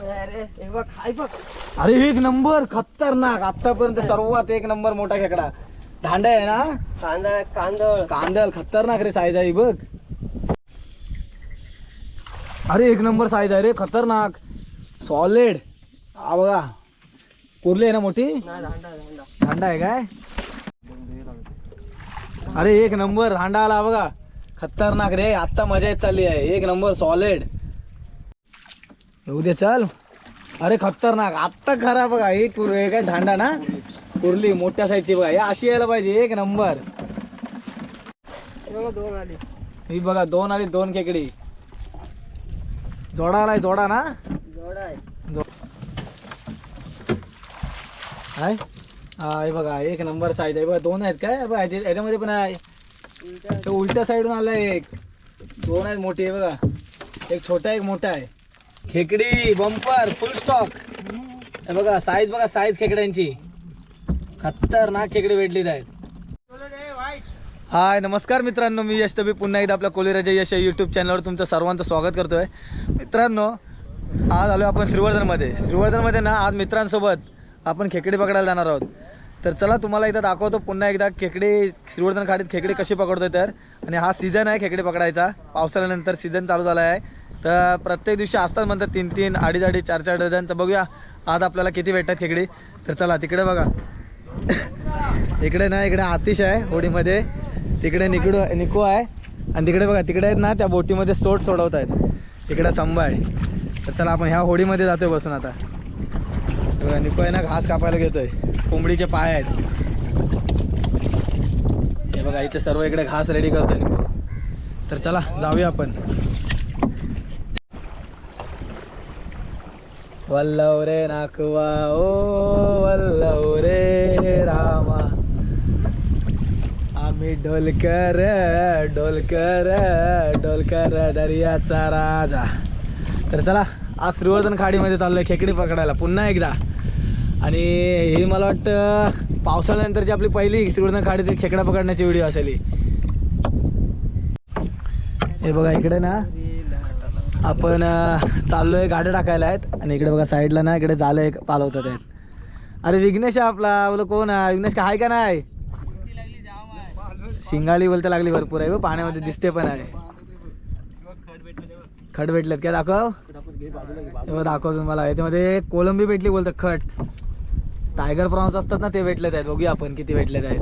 अरे बघ हाय बघ. अरे एक नंबर खतरनाक. आतापर्यंत सर्वात एक नंबर मोठा खेकडा. दांडा आहे ना? कांदा कांदळ. कांदल खतरनाक रे साईज आहे बघ. अरे एक नंबर साईज आहे रे खतरनाक. सॉलिड हा बघा. कुर्ली आहे ना मोठी? हांडा आहे काय? अरे एक नंबर हांडा आला बघा. खतरनाक रे आत्ता मजा येत चालली आहे. एक नंबर सॉलिड येऊ दे चल. अरे खतरनाक. आत्ता खरा बघा हे कुर काय ढांडा ना. कुर्ली मोठ्या साईजची बघा. हे अशी यायला पाहिजे एक नंबर दोन आली. ही बघा दोन आली दोन खेकडी. जोडा आलाय जोडा ना. जोडा आहे. हा हे बघा एक नंबर साईज आहे. बघा दोन आहेत काय? बघा याच्यामध्ये पण आहे. उलट्या साईडून आलाय एक. दोन आहेत मोठी आहे बघा. एक छोटा एक मोठा आहे. खेकडी बंपर फुल स्टॉक हे बघा साईज बघा साईज खेकड्यांची. खतरनाक खेकडी भेटलीत आहेत. हाय नमस्कार मित्रांनो मी यश तबी पुन्हा एकदा आपल्या कोलेराजा यश या यूट्यूब चॅनलवर तुमचं सर्वांचं स्वागत करतोय. मित्रांनो आज आलो आपण श्रीवर्धनमध्ये. श्रीवर्धनमध्ये ना आज मित्रांसोबत आपण खेकडी पकडायला जाणार आहोत. तर चला तुम्हाला एकदा दाखवतो पुन्हा एकदा खेकडी श्रीवर्धन खाडीत खेकडी कशी पकडतोय तर. आणि हा सीझन आहे खेकडी पकडायचा. पावसाळ्यानंतर सीझन चालू झाला आहे तर प्रत्येक दिवशी असतात म्हणतात तीन तीन अडीच अडीच चार चार डझन. तर बघूया आज आपल्याला किती भेटतात खेकडी? तर चला तिकडे बघा. इकडे ना इकडे आतिश आहे होडीमध्ये. तिकडे निकडू निको आहे. आणि तिकडे बघा तिकडे आहेत ना त्या बोटीमध्ये सोट सोडवत आहेत. इकडे संभा आहे. तर चला आपण ह्या होडीमध्ये जातोय बसून आता. बघा निको आहे ना घास कापायला घेतोय. कोंबडीचे पाय आहेत. हे बघा इथे सर्व इकडे घास रेडी करतोय निको. तर चला जाऊया आपण. वल्लव रे नाकवा ओ वल्लव रे रामा आम्ही ढोलकर ढोलकर डोलकर दर्याचा राजा तर चला आज श्रीवर्धन खाडीमध्ये चाललोय खेकडी पकडायला. पुन्हा एकदा. आणि हे मला वाटतं पावसाळ्यानंतरची आपली पहिली श्रीवर्धन खाडीतील खेकडा पकडण्याची व्हिडिओ असेल हे बघा इकडे ना आपण चाललो चाललोय गाड्या टाकायला आहेत. आणि इकडे बघा साईडला ना इकडे झालं एक पालवतात आहेत अरे विघ्नेश आहे आपला. बोल कोण आहे? विघ्नेश का आहे का नाही? शिंगाळी बोलते लागली भरपूर आहे. हो, पाण्यामध्ये दिसते पण आहे. खट भेटलेत काय दाखव. हे दाखव तुम्हाला. याच्यामध्ये कोलंबी भेटली बोलतं खट. टायगर प्रॉन्स असतात ना ते भेटलेत आहेत. बघूया आपण किती भेटलेत आहेत.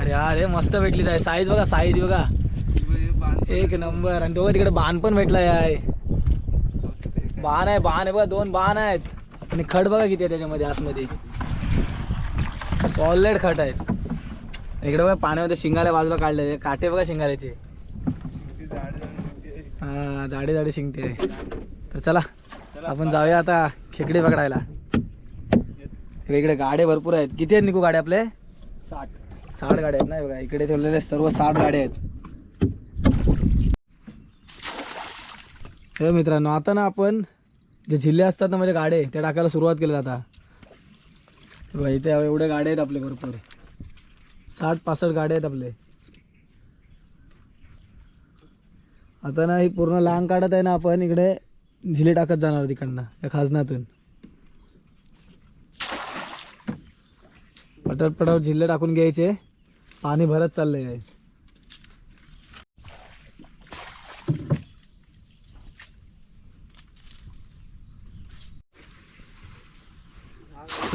अरे अरे मस्त भेटलीत आहे साईज बघा साईज बघा. एक नंबर. आणि दोघं तिकडे बाण पण भेटलाय आहे बाण आहे बाण आहे बघा दोन बाण आहेत. आणि खड बघा किती आहे त्याच्यामध्ये आतमध्ये. सॉलिड खट आहेत. इकडे बघा पाण्यामध्ये शिंगाल्या बाजूला काढले काटे बघा शिंगाल्याचे हा जाडी जाडी आहे तर चला आपण जाऊया आता खेकडी पकडायला. इकडे गाड्या भरपूर आहेत. किती आहेत निकू गाड्या आपले? साठ. साठ गाड्या आहेत ना बघा. इकडे ठेवलेले सर्व साठ गाड्या आहेत. तर मित्रांनो आता ना आपण जे झिल्ले असतात ना म्हणजे गाडे त्या टाकायला सुरुवात केली आता. बाई बघा इथे एवढे गाड्या आहेत आपले भरपूर. साठ पासष्ट गाड्या आहेत आपले. आता ना ही पूर्ण लांग काढत आहे ना आपण इकडे झिले टाकत जाणार तिकडनं या खाजनातून पटापट पटापट झिल्ले टाकून घ्यायचे. पाणी भरत चाललंय. आहे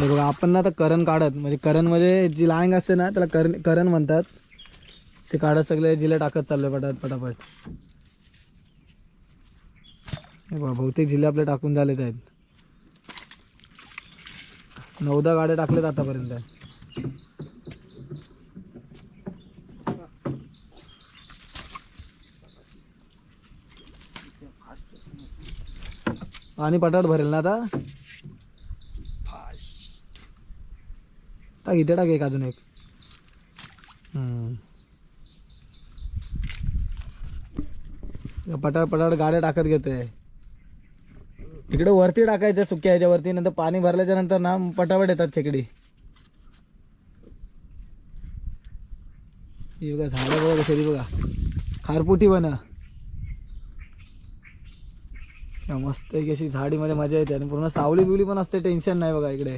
हे बघा आपण ना आता करण काढत म्हणजे करण म्हणजे जी लांग असते ना त्याला करण करण म्हणतात. ते काढत सगळे जिल्हे टाकत चाललोय पटापट पटापट. हे बघा बहुतेक जिल्हे आपले टाकून झालेत आहेत. नऊदा गाड्या टाकल्यात आतापर्यंत. पाणी पटाट भरेल ना आता? टाक इथे टाक एक अजून एक. हम्म. पटाड गाड्या टाकत घेतोय. इकडे वरती टाकायचं सुक्या ह्याच्यावरती नंतर पाणी भरल्याच्या नंतर ना पटापट येतात खेकडी. बघा झाडं बघा कशी बघा. खारपुटी बना मस्त एक अशी झाडीमध्ये मजा येते. आणि पूर्ण सावली बिवली पण असते टेन्शन नाही बघा इकडे.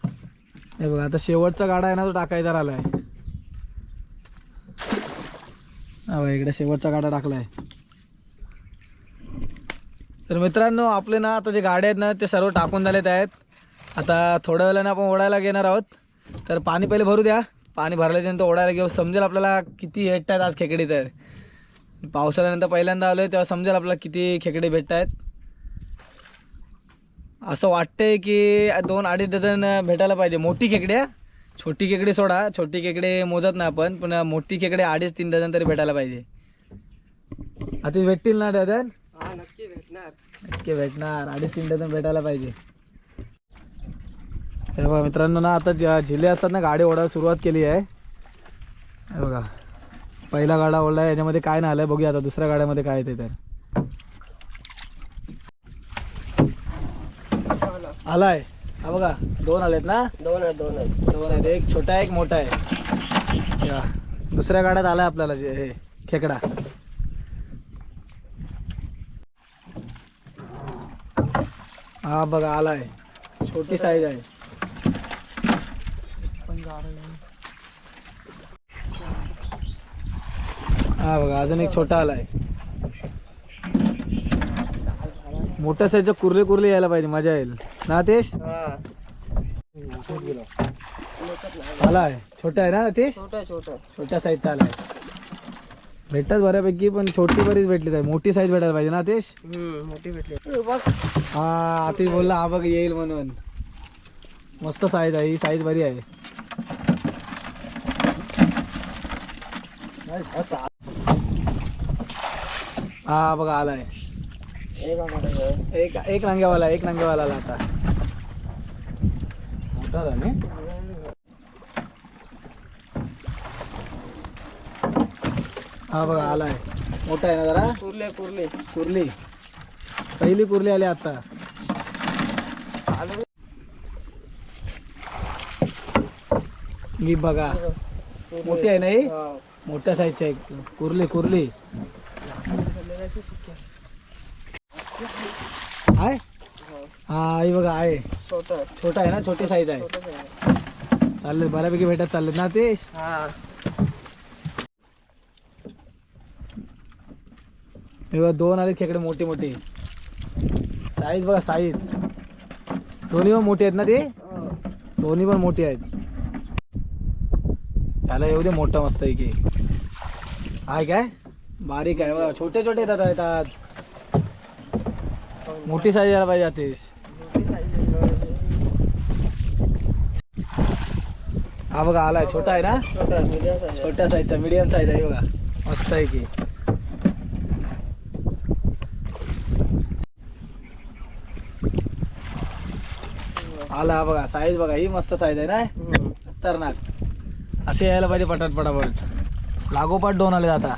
हे बघा आता शेवटचा गाडा आहे ना तो टाकायचा राहिलाय. आहे इकडे शेवटचा गाडा टाकलाय. तर मित्रांनो आपले ना आता जे गाड्या आहेत ना ते सर्व टाकून झालेत आहेत. आता थोड्या वेळाने आपण ओढायला घेणार आहोत. तर पाणी पहिले भरू द्या. पाणी भरल्याच्यानंतर ओढायला घेऊ. समजेल आपल्याला किती भेटत आहेत आज खेकडे तर पावसाळ्यानंतर पहिल्यांदा आलोय तेव्हा समजेल आपल्याला किती खेकडे भेटत आहेत असं वाटतंय की दोन अडीच डझन भेटायला पाहिजे. मोठी खेकडे हा. छोटी खेकडे सोडा. छोटी खेकडे मोजत नाही आपण पण मोठी खेकडे अडीच तीन डझन तरी भेटायला पाहिजे. अतिच भेटतील ना डझन? हा नक्की भेटणार. नक्की भेटणार. अडीच तीन डझन भेटायला पाहिजे. हे बघा मित्रांनो ना आता ज्या झिले असतात ना गाडी ओढायला सुरुवात केली आहे. हे बघा. पहिला गाडा ओढला याच्यामध्ये काय नाही आलंय बघूया आता दुसऱ्या गाड्यामध्ये काय येते तर. आलाय. हा बघा दोन आलेत ना? दोन आहेत दोन आहेत. दोन आहेत. एक छोटा आहे एक मोठा आहे. या, दुसऱ्या गाड्यात आलाय आपल्याला जे हे खेकडा. हा बघा आलाय. छोटी साईज आहे. हा बघा अजून एक छोटा आलाय. मोठ्या साईजच्या कुर्ले कुर्ले यायला पाहिजे मजा येईल. ना तेश हा आलाय छोटा आहे ना तेश छोटा छोटा छोट्या साईजचा आलाय भेटतात बऱ्यापैकी पण छोटी बरीच भेटली आहे मोठी साईज भेटायला पाहिजे ना तेश हम्म मोठी भेटली. हा आतिश बोलला हा बघ येईल म्हणून. मस्त साईज आहे ही साईज बरी आहे. हा बघा आलाय एक एक एक नांग्यावाला एक नांग्यावाला आला आता. मोठा झाला हा बघा आलाय. मोठा आहे ना जरा? कुर्ले कुर्ले. कुर्ली. पहिली कुर्ली आली आता. मी बघा. मोठी आहे ना ही? हा. मोठ्या साईजची आहे. कुर्ली कुर्ली. आहे हा ही बघा आहे. छोटा छोटा आहे ना छोटी साईज आहे. छोटाच आहे. चालले बऱ्यापैकी भेटत चाललेत ना ते? हा. हे बघा दोन आले खेकडे मोठी मोठी. साईज बघा साईज दोन्ही पण मोठी आहेत ना ते? हो. दोन्ही पण मोठी आहेत. त्याला दे मोठा मस्त आहे की आहे काय? बारीक आहे बघा छोटे छोटे येतात येतात. मोठी साईज यायला पाहिजे आतिश. हा बघा आलाय. छोटा आहे ना. छोट्या साईजचा मीडियम साईज आहे बघा. मस्त आहे की. आला हा बघा साईज बघा ही मस्त साईज आहे ना. खतरनाक. असे यायला पाहिजे पटाट पटापट. लागोपाठ दोन आले आता.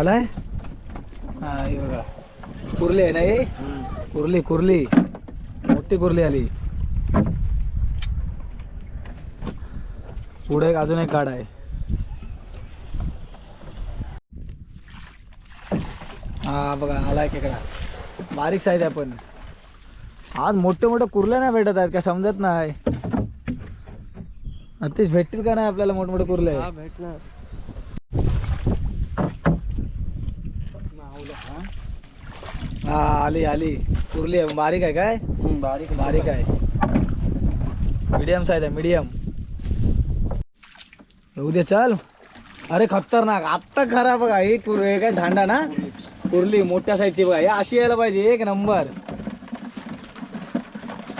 आलाय? हा हे बघा. कुर्ली आहे ना हे? कुर्ली कुर्ली. मोठी कुर्ली आली. पुढे एक अजून एक गाडा आहे. हा बघा आलाय खेकडा बारीक साईज आहे पण. आज मोठे मोठे कुर्ल्या नाही भेटत आहेत काय समजत नाही. अतिश भेटतील का नाही आपल्याला मोठमोठे कुर्ले? हा भेटणार. हा आली आली. कुर्ली आहे. बारीक आहे काय? बारीक बारीक आहे. मीडियम साईज आहे मीडियम येऊ दे चल. अरे खतरनाक. आत्ता खरा बघा. ही कुर हे काय ढांडा ना? कुर्ली मोठ्या साईजची बघा. हे अशी यायला पाहिजे. एक नंबर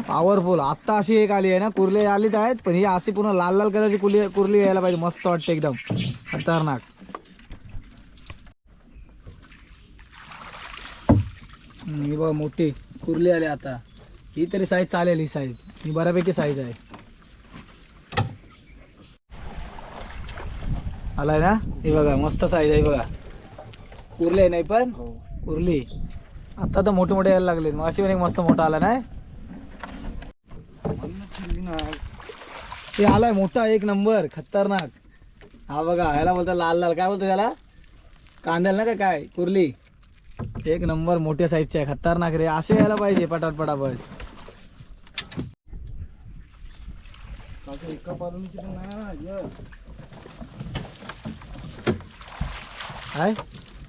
पॉवरफुल आत्ता अशी एक आली आहे ना? कुर्ली आलीच आहेत पण ही अशी पूर्ण लाल लाल कलरची कुर्ली कुर्ली यायला पाहिजे. मस्त वाटते एकदम. खतरनाक. ही बघा मोठी कुर्ली आली आता. ही तरी साईज चालेल ही साईज ही बऱ्यापैकी साईज आहे. आलाय ना? ही बघा मस्त साईज आहे बघा. कुर्ली आहे नाही पण? कुर्ली. आता तर मोठे मोठे यायला लागले मग अशी पण एक मस्त मोठा आला नाही? ते आलाय मोठा एक नंबर. खतरनाक. हा बघा ह्याला बोलतात लाल लाल. काय बोलतो त्याला? कांद्याला ना काय? कुर्ली. एक नंबर मोठ्या साईजचे आहे खतरनाक रे. असे यायला पाहिजे पटाट पटापट. काय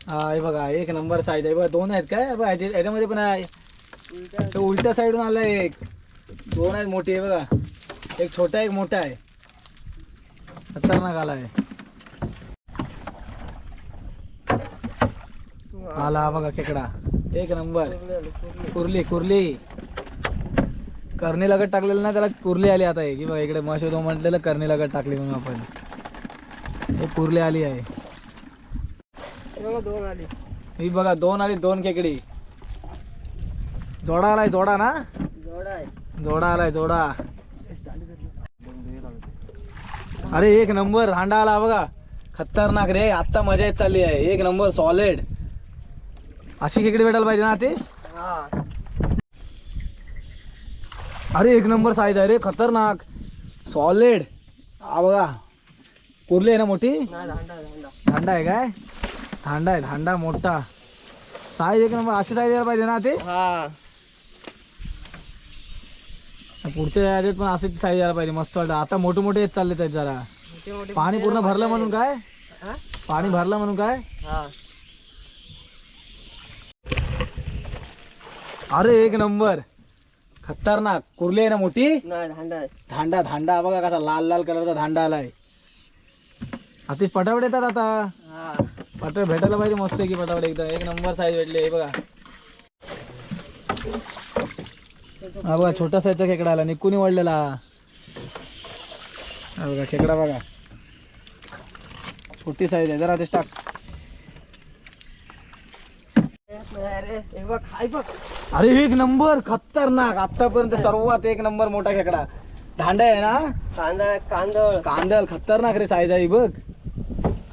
हा हे बघा एक नंबर साईज आहे. बघा दोन आहेत काय? बघा याच्यामध्ये पण आहे. तो उलट्या साईडून आलाय एक. दोन आहेत मोठी आहे बघा. एक छोटा एक मोठा आहे. खतरनाक आलाय. आला बघा खेकडा. एक नंबर. कुर्ली कुर्ली. करणी लगत टाकलेलं ना त्याला कुर्ली आली आता हे की बघा इकडे मशोदो म्हटलेलं करणी लगत टाकली म्हणून आपण. हे कुर्ली आली आहे. दोन आली ही बघा दोन आली दोन खेकडी. जोडा आलाय जोडा ना? जोडा आलाय जोडा. अरे एक नंबर हांडा आला बघा. खतरनाक रे आत्ता मजा येत चालली आहे. एक नंबर सॉलिड अशी खेकडी भेटायला पाहिजे ना आतिश? हा अरे एक नंबर साईज आहे रे खतरनाक. सॉलिड हा बघा. कुर्ली आहे ना मोठी? धांडा आहे काय? धांडा आहे धांडा मोठा. साईज एक नंबर अशी साईज यायला पाहिजे ना आतिश? हा. पुढच्या याच्यात पण अशीच साईज यायला पाहिजे मस्त वाटत. आता मोठे मोठे येत चालले आहेत जरा. पाणी पूर्ण भरलं म्हणून काय? पाणी भरलं म्हणून काय? अरे एक नंबर. खतरनाक. कुर्ली आहे ना मोठी? आहे. धांडा धांडा. बघा कसा लाल लाल कलरचा धांडा आलाय. अतिश पटापट येतात आता. हा भेटायला पाहिजे मस्त की पटापट एकदम एक नंबर साईज भेटले हे बघा. हा बघा छोटा साईजचा खेकडा आला. निकुनी हा बघा खेकडा बघा. छोटी साईज आहे. जरा तेच टाक. अरे हे बघ हाय बघ. अरे एक नंबर खतरनाक. आतापर्यंत सर्वात एक नंबर मोठा खेकडा. धांडा आहे ना? कांदा कांदळ. कांदल खतरनाक रे साईज आहे बघ.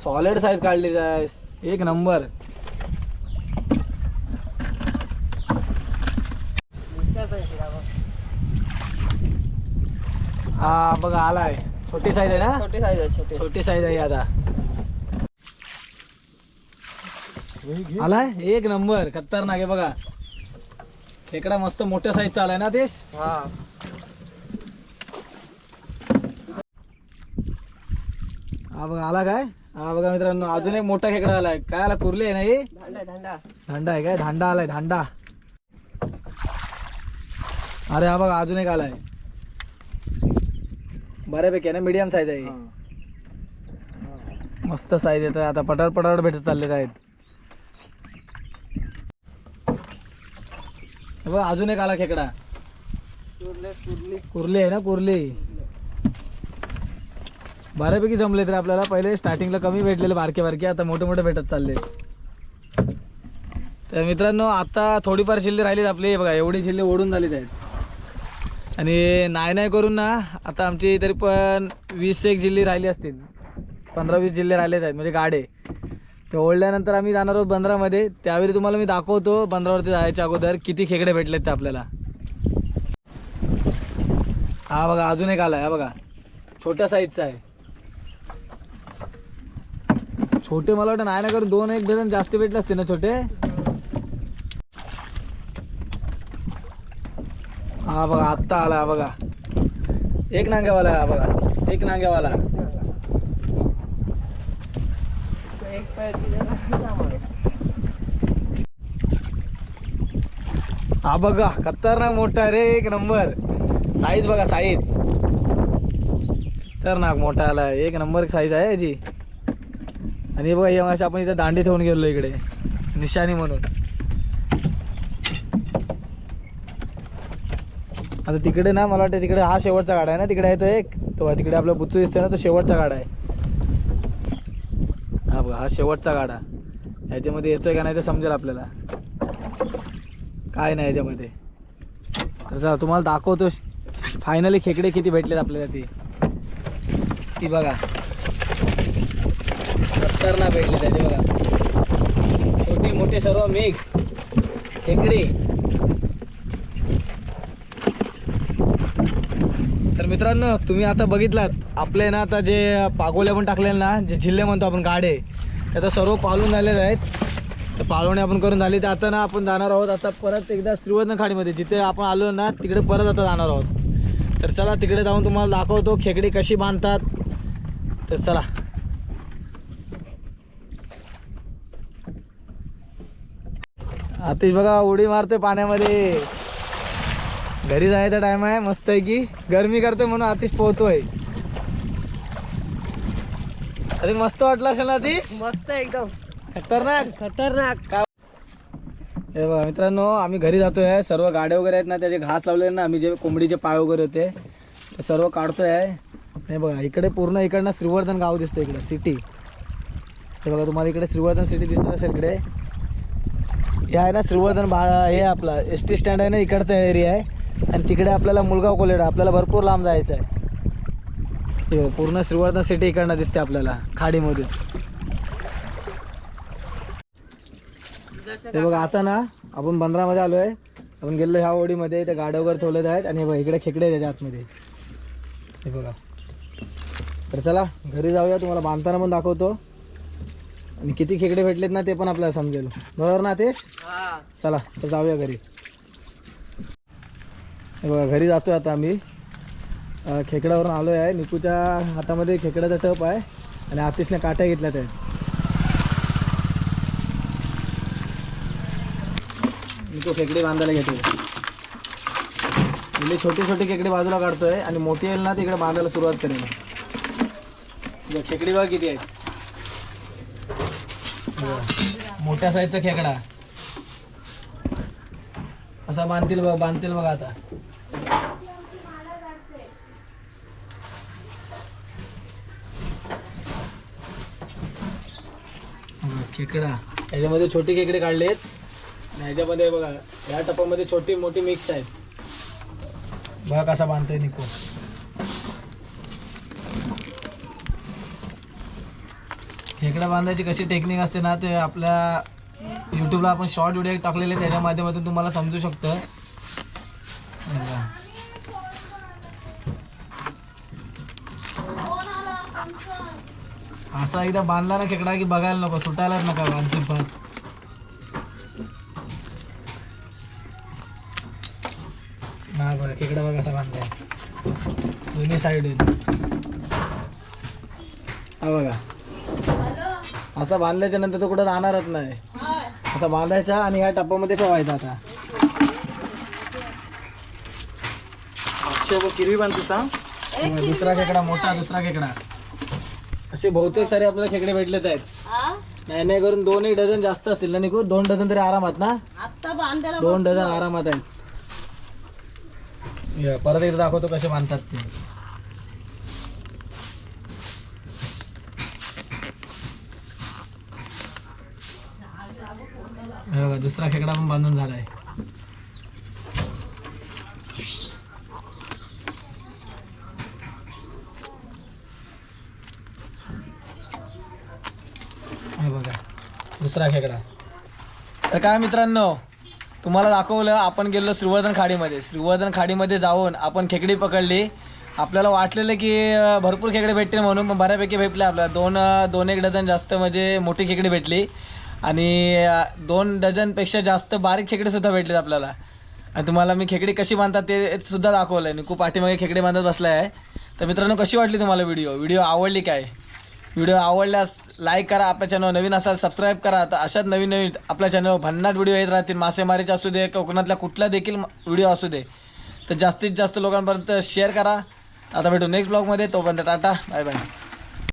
सॉलिड साईज काढली जायस एक नंबर. हा बघा आलाय. छोटी साईज आहे ना? छोटी साईज आहे छोटी. छोटी साईज आहे ही आता आलाय? एक नंबर. खतरनाक आहे बघा. खेकडा मस्त मोठ्या साईजचा आलाय ना तेच हा. हा बघा आला काय? हा बघा मित्रांनो अजून एक मोठा खेकडा आलाय. काय आला कुर्ली आहे ना ही? दांडा दांडा धांडा आहे काय? धांडा आलाय धांडा. अरे हा बघा अजून एक आलाय. बऱ्यापैकी आहे ना मीडियम साईज आहे ही. मस्त साईज येत आता पटाट पटाट भेटत चाललेत आहेत. हे बघ अजून एक आला खेकडा. कुर्ले कुर्ली. कुर्ली आहे ना कुर्ली. बऱ्यापैकी जमले तर आपल्याला. पहिले स्टार्टिंगला कमी भेटलेले बारके बारके आता मोठे मोठे भेटत चालले. तर मित्रांनो आता थोडीफार शिल्ले राहिलीत आपली. बघा एवढी शिल्ले ओढून झालीत आहेत. आणि नाही नाही करून ना आता आमची तरी पण वीस एक जिल्हे राहिली असतील. पंधरा वीस जिल्हे राहिलेत आहेत म्हणजे गाडे ते ओढल्यानंतर आम्ही जाणार आहोत बंदरामध्ये. त्यावेळी तुम्हाला मी दाखवतो बंदरावरती जायच्या अगोदर किती खेकडे भेटलेत ते आपल्याला. हा बघा अजून एक आला आहे बघा. छोट्या साईजचा आहे. छोटे मला वाटतं नाही ना करून दोन एक डझन जास्त भेटले असते ना छोटे? हा बघा आत्ता आला हा बघा. एक नांग्यावाला हा बघा. एक नांग्यावाला एक पाय त्याच्यावर हा बघा खतरनाक मोठा रे एक नंबर. साईज बघा साईज खतरनाक मोठा आला. एक नंबर साईज आहे याची. आणि बघा हे मासे आपण इथे दांडी ठेवून गेलो इकडे. निशाणी म्हणून. आता तिकडे ना मला वाटतं तिकडे हा शेवटचा गाडा आहे ना? तिकडे आहे तो एक. तो तिकडे आपला बुच्चू दिसतोय ना तो शेवटचा गाडा आहे. हा शेवटचा गाडा. ह्याच्यामध्ये येतोय का नाही ते समजेल आपल्याला. काय नाही याच्यामध्ये. तर तुम्हाला दाखवतो फायनली खेकडे किती भेटलेत आपल्याला ती. ती बघा. खतरनाक भेटले त्याचे बघा. छोटी मोठी सर्व मिक्स खेकडी तर मित्रांनो तुम्ही आता बघितलात आपले ना आता जे पागोल्या पण टाकलेले ना जे जिल्हे म्हणतो आपण गाडे ते आता सर्व पालून झालेले आहेत. तर पाळवणी आपण करून झाली तर आता ना आपण जाणार आहोत आता परत एकदा श्रीवर्धन खाडीमध्ये जिथे आपण आलो ना तिकडे परत आता जाणार आहोत. तर चला तिकडे जाऊन तुम्हाला दाखवतो खेकडी कशी बांधतात. तर चला. आतिश बघा उडी मारते पाण्यामध्ये. घरी जायचा टाइम आहे मस्त आहे की? गरमी करतोय म्हणून आतिश पोहतोय. अरे मस्त वाटलं असेल ना आतिश? मस्त एकदम. खतरनाक. खतरनाक. काय हे बघा मित्रांनो आम्ही घरी जातोय. सर्व गाड्या वगैरे आहेत ना त्याचे घास लावलेले ना आम्ही जे कोंबडीचे पाय वगैरे होते ते सर्व काढतोय. हे बघा इकडे पूर्ण इकडनं श्रीवर्धन गाव दिसतं इकडे सिटी हे बघा तुम्हाला इकडे श्रीवर्धन सिटी दिसत असेल इकडे. हे आहे ना श्रीवर्धन भा हे आपला एस टी स्टँड आहे ना इकडचा एरिया आहे. आणि तिकडे आपल्याला मुलगाव कोलेडा आपल्याला भरपूर लांब जायचं आहे. हे पूर्ण श्रीवर्धन सिटी इकडनं दिसते आपल्याला खाडीमधून हे बघा आता ना आपण बंदरामध्ये आलो आहे आपण गेलो ह्या ओढीमध्ये त्या गाड्या वगैरे ठेवलेत आहेत आणि हे बघा इकडे खेकडे त्याच्या आतमध्ये. हे बघा. तर चला घरी जाऊया तुम्हाला बांधताना पण दाखवतो. आणि किती खेकडे भेटलेत ना ते पण आपल्याला समजेल. बरोबर ना तेश हा. चला तर जाऊया घरी. बघा घरी जातोय आता आम्ही. खेकड्यावरून आलो आहे. निकूच्या हातामध्ये खेकड्याचा टप आहे आणि आतिशने काट्या घेतल्या त्या निकू खेकडी बांधायला घेतो म्हणजे छोटी छोटी खेकडी बाजूला काढतोय आणि मोठी येईल ना तिकडे बांधायला सुरुवात करेल. खेकडी बघा किती आहे मोठ्या साईजचा खेकडा. असा बांधतील बघ बांधतील बघा आता बघा, खेकडा. याच्यामध्ये छोटी खेकडे काढलेत. आणि ह्याच्यामध्ये बघा या टपामध्ये छोटी मोठी मिक्स आहेत. बघा कसा बांधतोय निको. खेकडा बांधायची कशी टेक्निक असते ना ते आपल्या यूट्यूबला आपण शॉर्ट व्हिडिओ टाकलेले त्याच्या माध्यमातून तुम्हाला समजू शकतं. असा एकदा बांधला ना खेकडा की बघायला नको सुटायलाच नका अजिबात हा बघा खेकडा बघा कसा बांधलाय. दोन्ही साईडून हा बघा. असा बांधल्याच्या नंतर तो कुठं जाणारच नाही. असा बांधायचा आणि ह्या टप्प्यामध्ये ठेवायचा आता. किरवी बांधतो सांग दुसरा खेकडा मोठा दुसरा खेकडा. असे बहुतेक सारे आपल्याला खेकडे भेटलेत आहेत. नाही नाही करून दोन एक डझन जास्त असतील ना निकू? दोन डझन तरी आरामात ना? आता बांधायला दोन डझन आरामात आहेत. या, परत एकदा दाखवतो कसे बांधतात ते. हे बघा दुसरा खेकडा पण बांधून झालाय हे बघा दुसरा खेकडा. तर काय मित्रांनो तुम्हाला दाखवलं आपण गेलो श्रीवर्धन खाडीमध्ये. श्रीवर्धन खाडीमध्ये जाऊन आपण खेकडी पकडली. आपल्याला वाटलेलं की भरपूर खेकडे भेटतील म्हणून पण बऱ्यापैकी भेटले आपल्याला. दोन दोन एक डझन जास्त म्हणजे मोठी खेकडी भेटली. आणि दोन डझनपेक्षा जास्त बारीक खेकडेसुद्धा भेटलेत आपल्याला. आणि तुम्हाला मी खेकडी कशी बांधतात ते सुद्धा दाखवलं आहे मी खूप पाठीमागे खेकडे बांधत बसला आहे तर मित्रांनो कशी वाटली तुम्हाला व्हिडिओ? व्हिडिओ आवडली काय? व्हिडिओ आवडल्यास लाईक करा आपल्या चॅनल नवीन असाल सबस्क्राईब करा. तर अशाच नवीन नवीन आपल्या चॅनलवर भन्नाट व्हिडिओ येत राहतील. मासेमारीचे असू दे कोकणातल्या कुठला देखील व्हिडिओ असू दे. तर जास्तीत जास्त लोकांपर्यंत शेअर करा. आता भेटू नेक्स्ट ब्लॉगमध्ये तोपर्यंत टाटा. Bye bye